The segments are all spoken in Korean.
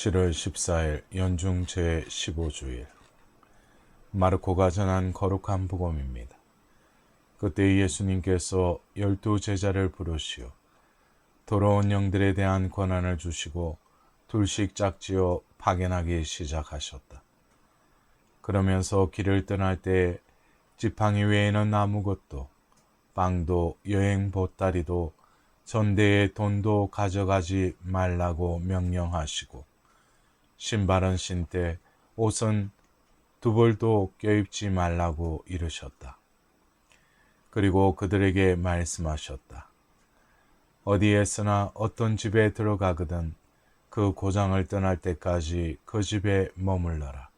7월 14일 연중 제15주일 마르코가 전한 거룩한 복음입니다. 그때 예수님께서 열두 제자를 부르시어 돌아온 영들에 대한 권한을 주시고 둘씩 짝지어 파견하기 시작하셨다. 그러면서 길을 떠날 때 지팡이 외에는 아무것도 빵도 여행 보따리도 전대의 돈도 가져가지 말라고 명령하시고 신발은 신되 옷은 두 벌도 껴입지 말라고 이르셨다. 그리고 그들에게 말씀하셨다. 어디에서나 어떤 집에 들어가거든 그 고장을 떠날 때까지 그 집에 머물러라.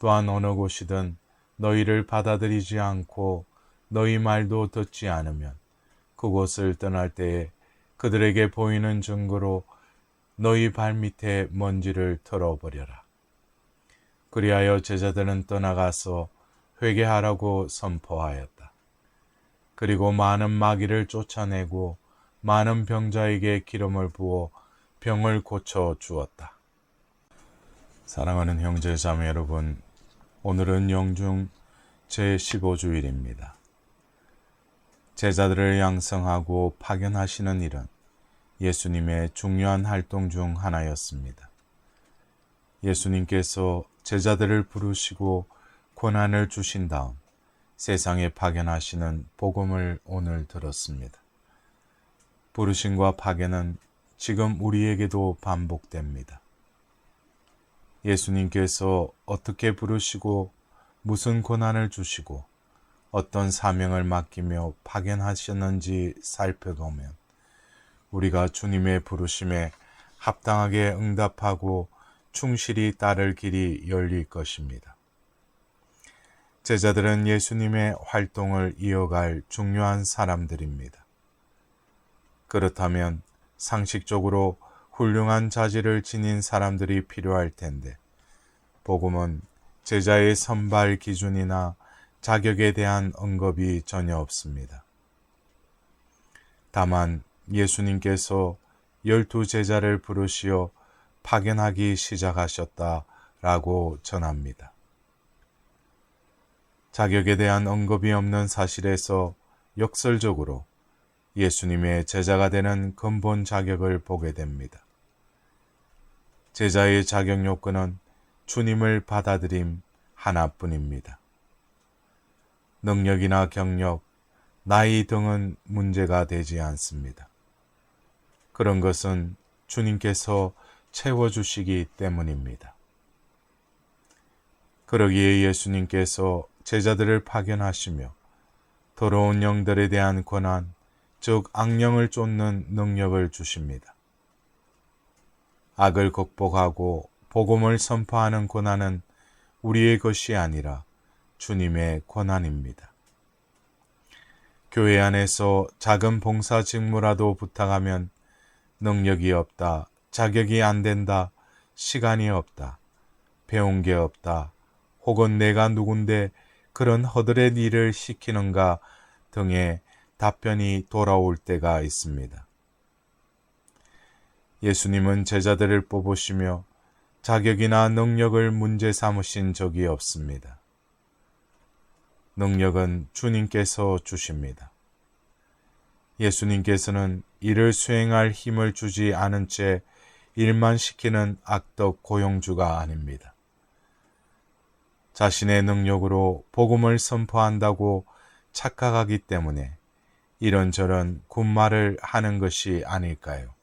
또한 어느 곳이든 너희를 받아들이지 않고 너희 말도 듣지 않으면 그곳을 떠날 때에 그들에게 보이는 증거로 너희 발밑에 먼지를 털어버려라. 그리하여 제자들은 떠나가서 회개하라고 선포하였다. 그리고 많은 마귀를 쫓아내고 많은 병자에게 기름을 부어 병을 고쳐 주었다. 사랑하는 형제 자매 여러분, 오늘은 영중 제15주일입니다. 제자들을 양성하고 파견하시는 일은 예수님의 중요한 활동 중 하나였습니다. 예수님께서 제자들을 부르시고 권한을 주신 다음 세상에 파견하시는 복음을 오늘 들었습니다. 부르심과 파견은 지금 우리에게도 반복됩니다. 예수님께서 어떻게 부르시고 무슨 권한을 주시고 어떤 사명을 맡기며 파견하셨는지 살펴보면 우리가 주님의 부르심에 합당하게 응답하고 충실히 따를 길이 열릴 것입니다. 제자들은 예수님의 활동을 이어갈 중요한 사람들입니다. 그렇다면 상식적으로 훌륭한 자질을 지닌 사람들이 필요할 텐데, 복음은 제자의 선발 기준이나 자격에 대한 언급이 전혀 없습니다. 다만 예수님께서 열두 제자를 부르시어 파견하기 시작하셨다라고 전합니다. 자격에 대한 언급이 없는 사실에서 역설적으로 예수님의 제자가 되는 근본 자격을 보게 됩니다. 제자의 자격 요건은 주님을 받아들임 하나뿐입니다. 능력이나 경력, 나이 등은 문제가 되지 않습니다. 그런 것은 주님께서 채워주시기 때문입니다. 그러기에 예수님께서 제자들을 파견하시며 더러운 영들에 대한 권한, 즉 악령을 쫓는 능력을 주십니다. 악을 극복하고 복음을 선포하는 권한은 우리의 것이 아니라 주님의 권한입니다. 교회 안에서 작은 봉사 직무라도 부탁하면 능력이 없다, 자격이 안 된다, 시간이 없다, 배운 게 없다, 혹은 내가 누군데 그런 허들의 일을 시키는가 등의 답변이 돌아올 때가 있습니다. 예수님은 제자들을 뽑으시며 자격이나 능력을 문제 삼으신 적이 없습니다. 능력은 주님께서 주십니다. 예수님께서는 이를 수행할 힘을 주지 않은 채 일만 시키는 악덕 고용주가 아닙니다. 자신의 능력으로 복음을 선포한다고 착각하기 때문에 이런저런 군말을 하는 것이 아닐까요?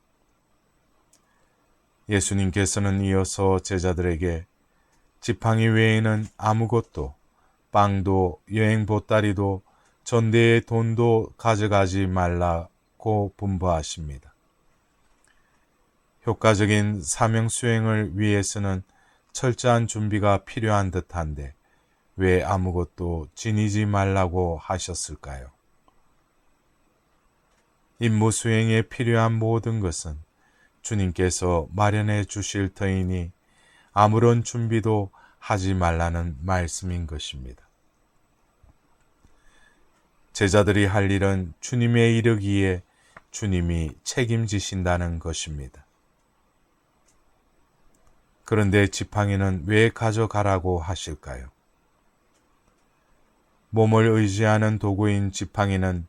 예수님께서는 이어서 제자들에게 지팡이 외에는 아무것도 빵도 여행 보따리도 전대의 돈도 가져가지 말라 고 분부하십니다. 효과적인 사명 수행을 위해서는 철저한 준비가 필요한 듯한데 왜 아무것도 지니지 말라고 하셨을까요? 임무 수행에 필요한 모든 것은 주님께서 마련해 주실 터이니 아무런 준비도 하지 말라는 말씀인 것입니다. 제자들이 할 일은 주님의 이르기에 주님이 책임지신다는 것입니다. 그런데 지팡이는 왜 가져가라고 하실까요? 몸을 의지하는 도구인 지팡이는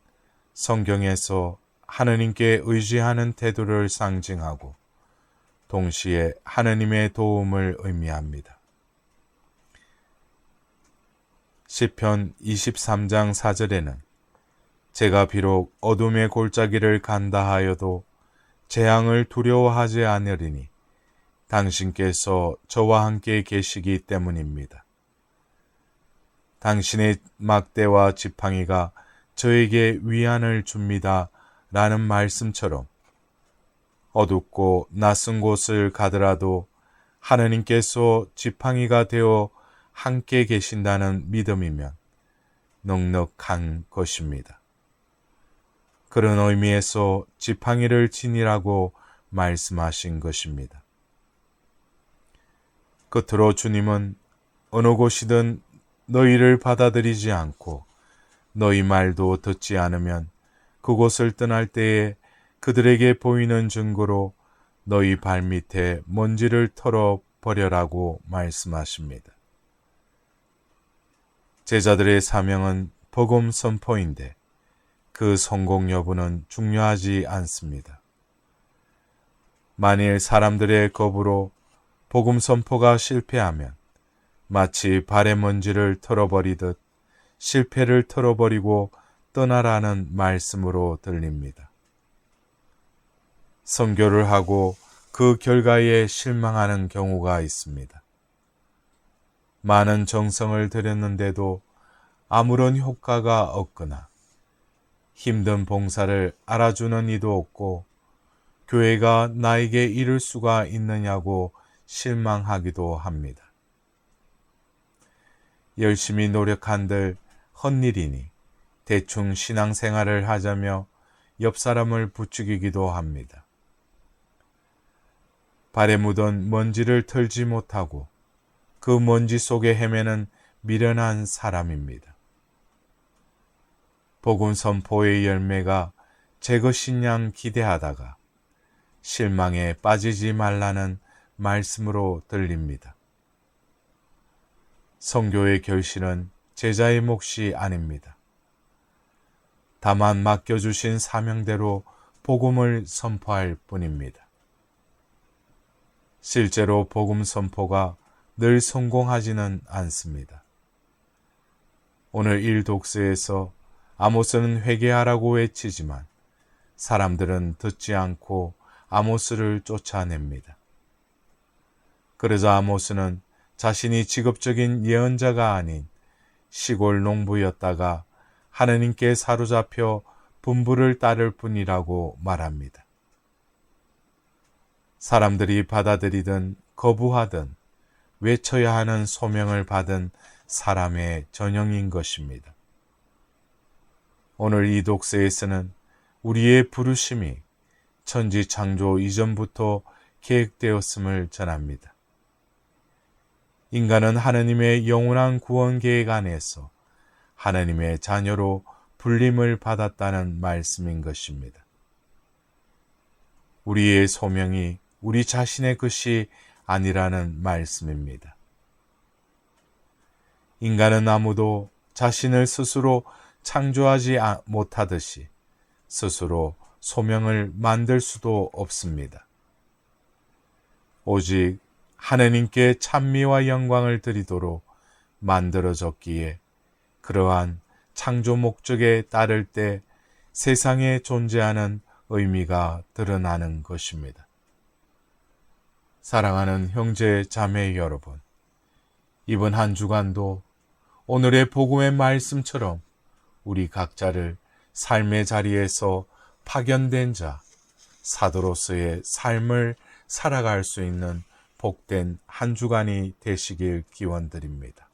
성경에서 하느님께 의지하는 태도를 상징하고 동시에 하느님의 도움을 의미합니다. 시편 23장 4절에는 제가 비록 어둠의 골짜기를 간다 하여도 재앙을 두려워하지 않으리니 당신께서 저와 함께 계시기 때문입니다. 당신의 막대와 지팡이가 저에게 위안을 줍니다. 라는 말씀처럼 어둡고 낯선 곳을 가더라도 하느님께서 지팡이가 되어 함께 계신다는 믿음이면 넉넉한 것입니다. 그런 의미에서 지팡이를 지니라고 말씀하신 것입니다. 끝으로 주님은 어느 곳이든 너희를 받아들이지 않고 너희 말도 듣지 않으면 그곳을 떠날 때에 그들에게 보이는 증거로 너희 발밑에 먼지를 털어 버려라고 말씀하십니다. 제자들의 사명은 복음 선포인데 그 성공 여부는 중요하지 않습니다. 만일 사람들의 겁으로 복음 선포가 실패하면 마치 발의 먼지를 털어버리듯 실패를 털어버리고 떠나라는 말씀으로 들립니다. 선교를 하고 그 결과에 실망하는 경우가 있습니다. 많은 정성을 들였는데도 아무런 효과가 없거나 힘든 봉사를 알아주는 이도 없고 교회가 나에게 이룰 수가 있느냐고 실망하기도 합니다. 열심히 노력한들 헛일이니 대충 신앙생활을 하자며 옆 사람을 부추기기도 합니다. 발에 묻은 먼지를 털지 못하고 그 먼지 속에 헤매는 미련한 사람입니다. 복음 선포의 열매가 제 것인 양 기대하다가 실망에 빠지지 말라는 말씀으로 들립니다. 성교의 결실은 제자의 몫이 아닙니다. 다만 맡겨주신 사명대로 복음을 선포할 뿐입니다. 실제로 복음 선포가 늘 성공하지는 않습니다. 오늘 일 독서에서 아모스는 회개하라고 외치지만 사람들은 듣지 않고 아모스를 쫓아냅니다. 그래서 아모스는 자신이 직업적인 예언자가 아닌 시골 농부였다가 하느님께 사로잡혀 분부를 따를 뿐이라고 말합니다. 사람들이 받아들이든 거부하든 외쳐야 하는 소명을 받은 사람의 전형인 것입니다. 오늘 이 독서에서는 우리의 부르심이 천지 창조 이전부터 계획되었음을 전합니다. 인간은 하느님의 영원한 구원 계획 안에서 하느님의 자녀로 불림을 받았다는 말씀인 것입니다. 우리의 소명이 우리 자신의 것이 아니라는 말씀입니다. 인간은 아무도 자신을 스스로 창조하지 못하듯이 스스로 소명을 만들 수도 없습니다. 오직 하느님께 찬미와 영광을 드리도록 만들어졌기에 그러한 창조 목적에 따를 때 세상에 존재하는 의미가 드러나는 것입니다. 사랑하는 형제 자매 여러분, 이번 한 주간도 오늘의 복음의 말씀처럼 우리 각자를 삶의 자리에서 파견된 자, 사도로서의 삶을 살아갈 수 있는 복된 한 주간이 되시길 기원드립니다.